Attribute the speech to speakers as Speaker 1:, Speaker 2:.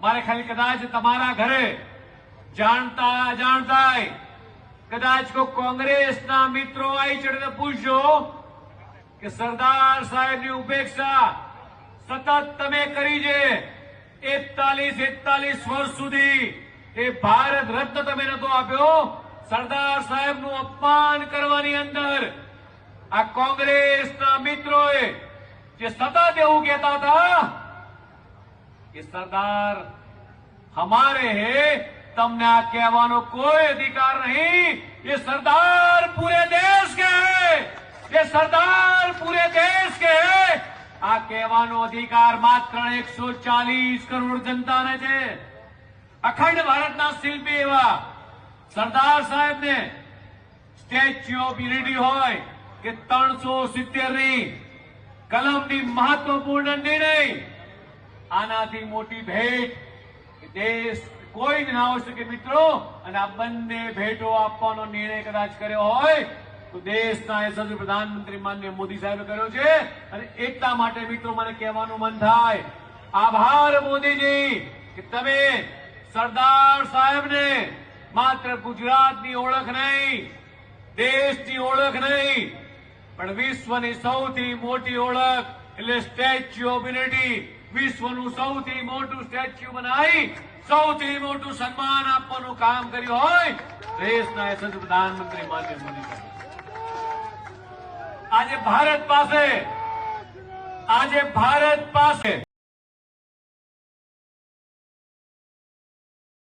Speaker 1: મારે ખાલી કદાચ તમારા ઘરે જાણતા અજાણતા કદાચ કોઈ કોંગ્રેસના મિત્રો આવી ચડીને પૂછજો કે સરદાર સાહેબની ઉપેક્ષા સતત તમે કરી છે એકતાલીસ એકતાલીસ વર્ષ સુધી એ ભારત રત્ન તમે નતો આપ્યો. સરદાર સાહેબનું અપમાન કરવાની અંદર આ કોંગ્રેસના મિત્રોએ જે સતત એવું કહેતા હતા કે સરદાર હમારે હે તમને આ કહેવાનો કોઈ અધિકાર નહીં. એ સરદાર પૂરે દેશ કે હે? એ સરદાર પૂરે દેશ કે હે? આ કહેવાનો અધિકાર માત્ર એકસો ચાલીસ કરોડ જનતાને છે. અખંડ ભારતના શિલ્પી એવા સરદાર સાહેબને સ્ટેચ્યુ ઓફ યુનિટી હોય કે ત્રણસો સિત્તેર સિત્તેરની કલમની મહત્વપૂર્ણ નિર્ણય આનાથી મોટી ભેટ દેશ કોઈ જ ના હોઈ શકે મિત્રો. અને આ બંને ભેટો આપવાનો નિર્ણય કદાચ કર્યો હોય, તો દેશના યશસ્વી પ્રધાનમંત્રી માન્ય મોદી સાહેબે કર્યો છે. અને એટલા માટે મિત્રો મને કહેવાનું મન થાય. આભાર મોદીજી કે તમે સરદાર સાહેબને માત્ર ગુજરાતની ઓળખ નહીં, દેશની ઓળખ નહીં, પણ વિશ્વની સૌથી મોટી ઓળખ એટલે સ્ટેચ્યુ ઓફ યુનિટી વિશ્વનું સૌથી મોટું સ્ટેચ્યુ બનાવી, સૌથી મોટું સન્માન આપવાનું કામ કર્યું હોય, દેશના યશસ્વી પ્રધાનમંત્રી માન્ય મોદી આજે ભારત પાસે, આજે ભારત પાસે